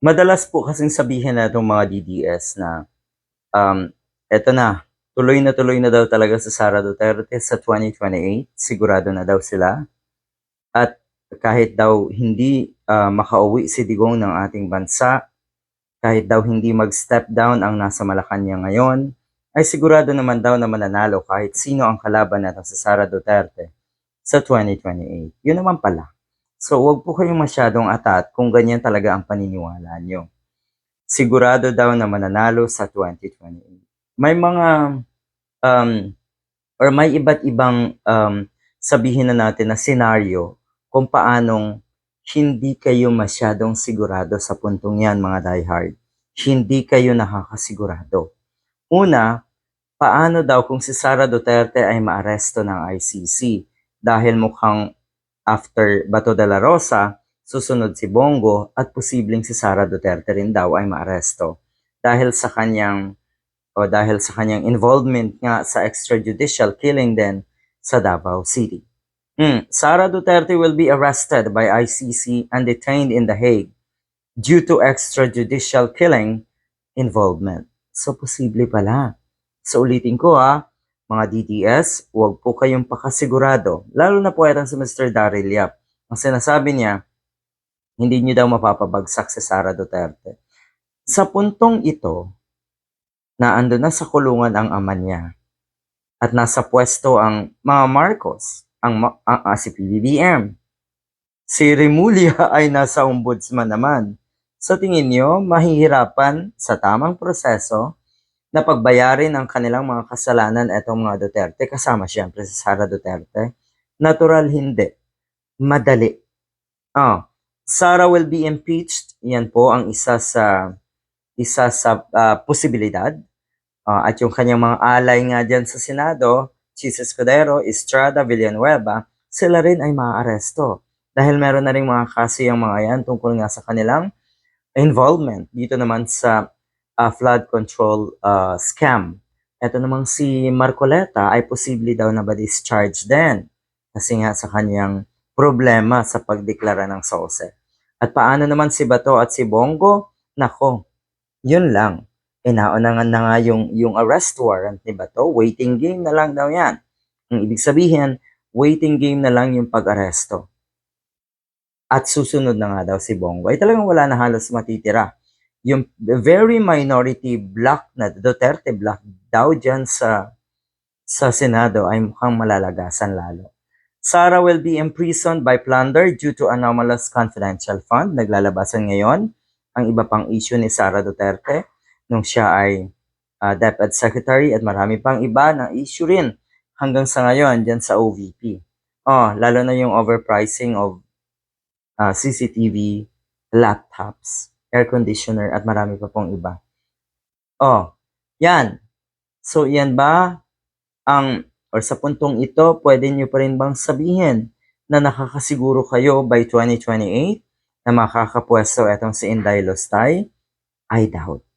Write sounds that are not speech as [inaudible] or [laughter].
Madalas po kasing sabihin na itong mga DDS na, um, eto na, tuloy na tuloy na daw talaga sa Sara Duterte sa 2028, sigurado na daw sila. At kahit daw hindi ah, makauwi si Digong ng ating bansa, kahit daw hindi mag-step down ang nasa Malacanang ngayon, ay sigurado naman daw na mananalo kahit sino ang kalaban natin sa Sara Duterte sa 2028. Yun naman pala. So, wag po kayong masyadong atat kung ganyan talaga ang paniniwala nyo. Sigurado daw na mananalo sa 2028. May mga, um, or may iba't ibang um, sabihin na natin na senaryo kung paanong hindi kayo masyadong sigurado sa puntong yan, mga diehard. Hindi kayo nakakasigurado. Una, paano daw kung si Sara Duterte ay maaresto ng ICC dahil mukhang after Bato de la Rosa, susunod si Bongo at posibleng si Sara Duterte rin daw ay maaresto dahil sa kanyang o dahil sa kanyang involvement nga sa extrajudicial killing din sa Davao City. Hmm, Sara Duterte will be arrested by ICC and detained in The Hague due to extrajudicial killing involvement. So, posible pala. So, ulitin ko ha, mga DDS, huwag po kayong pakasigurado. Lalo na po itong si Mr. Daryl Yap. Ang sinasabi niya, hindi niyo daw mapapabagsak si Sara Duterte. Sa puntong ito, na na sa kulungan ang ama niya at nasa pwesto ang mga Marcos, ang, ang, ang si PBBM. Si Remulia [laughs] ay nasa ombudsman naman. Sa tingin niyo, mahihirapan sa tamang proseso na pagbayarin ang kanilang mga kasalanan etong mga Duterte, kasama siyempre si Sara Duterte? Natural hindi. Madali. Ah, Sara will be impeached. Yan po ang isa sa isa sa ah, posibilidad. Ah, at yung kanyang mga alay nga dyan sa Senado, Chis Escudero, Estrada, Villanueva, sila rin ay maaaresto. Dahil meron na rin mga kaso yung mga yan tungkol nga sa kanilang involvement dito naman sa ah, flood control ah, scam. Ito namang si Marcoleta ay posible daw na ba-discharge din kasi nga sa kanyang problema sa pagdeklara ng SOSE. At paano naman si Bato at si Bongo? Nako, yun lang. Inauna nga na nga yung, yung arrest warrant ni Bato, waiting game na lang daw yan. Ang ibig sabihin, waiting game na lang yung pag-aresto. At susunod na nga daw si Bongo. Ay talagang wala na halos matitira. Yung very minority block na Duterte block daw dyan sa sa Senado ay mukhang malalagasan lalo. Sara will be imprisoned by plunder due to anomalous confidential fund. Naglalabasan ngayon ang iba pang issue ni Sara Duterte nung siya ay uh, DepEd Secretary at marami pang iba na issue rin hanggang sa ngayon dyan sa OVP. Oh, lalo na yung overpricing of uh, CCTV, laptops, air conditioner at marami pa pong iba. Oh, yan. So, yan ba ang or sa puntong ito, pwede nyo pa rin bang sabihin na nakakasiguro kayo by 2028 na makakapwesto etong si Inday Lostay? I doubt.